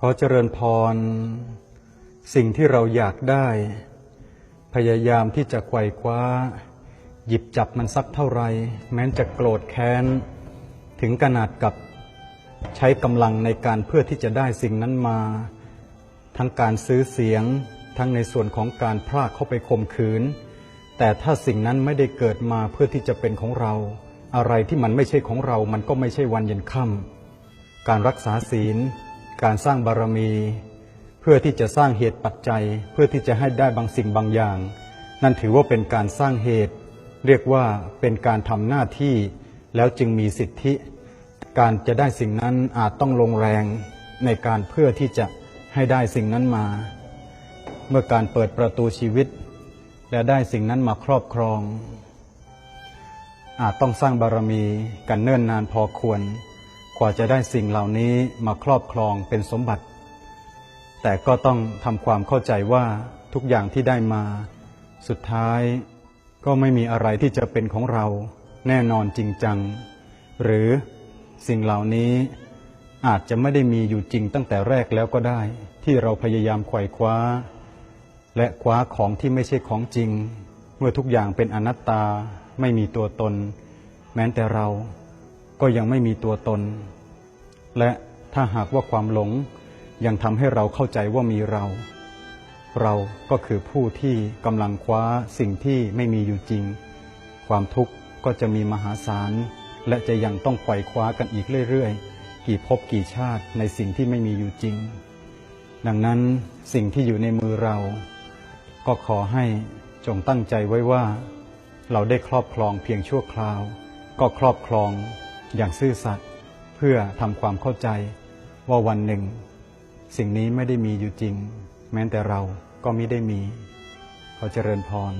ขอเจริญพร สิ่งที่เราอยากได้ พยายามที่จะไขว่คว้า หยิบจับมันสักเท่าไหรแม้นจะโกรธแค้น ถึงขนาดกับใช้กำลังในการเพื่อที่จะได้สิ่งนั้นมา ทั้งการซื้อเสียง ทั้งในส่วนของการพรากเข้าไปข่มขืน แต่ถ้าสิ่งนั้นไม่ได้เกิดมาเพื่อที่จะเป็นของเรา อะไรที่มันไม่ใช่ของเรา มันก็ไม่ใช่วันเย็นค่ำการรักษาศีล การสร้างบารมี เพื่อที่จะสร้างเหตุปัจจัย เพื่อที่จะให้ได้บางสิ่งบางอย่าง นั่นถือว่าเป็นการสร้างเหตุ เรียกว่าเป็นการทำหน้าที่ แล้วจึงมีสิทธิ การจะได้สิ่งนั้นอาจต้องลงแรงในการเพื่อที่จะให้ได้สิ่งนั้นมา เมื่อการเปิดประตูชีวิต และได้สิ่งนั้นมาครอบครอง อาจต้องสร้างบารมีกันเนิ่นนานพอควร กว่าจะได้สิ่งเหล่านี้มาครอบครองเป็นสมบัติ แต่ก็ต้องทำความเข้าใจว่าทุกอย่างที่ได้มา สุดท้ายก็ไม่มีอะไรที่จะเป็นของเราแน่นอนจริงจัง หรือสิ่งเหล่านี้อาจจะไม่ได้มีอยู่จริงตั้งแต่แรกแล้วก็ได้ ที่เราพยายามไขว่คว้า และคว้าของที่ไม่ใช่ของจริง เมื่อทุกอย่างเป็นอนัตตาไม่มีตัวตน แม้แต่เรา ก็ยังไม่มีตัวตน และถ้าหากว่าความหลงยังทำให้เราเข้าใจว่ามีเรา เราก็คือผู้ที่กำลังคว้าสิ่งที่ไม่มีอยู่จริง ความทุกข์ก็จะมีมหาศาล และจะยังต้องไขว่คว้ากันอีกเรื่อยๆ กี่ภพกี่ชาติในสิ่งที่ไม่มีอยู่จริง ดังนั้นสิ่งที่อยู่ในมือเรา ก็ขอให้จงตั้งใจไว้ว่า เราได้ครอบครองเพียงชั่วคราว ก็ครอบครอง อย่างซื่อสัตย์เพื่อทำความเข้าใจว่าวันหนึ่ง สิ่งนี้ไม่ได้มีอยู่จริง แม้แต่เราก็มิได้มีขอเจริญพร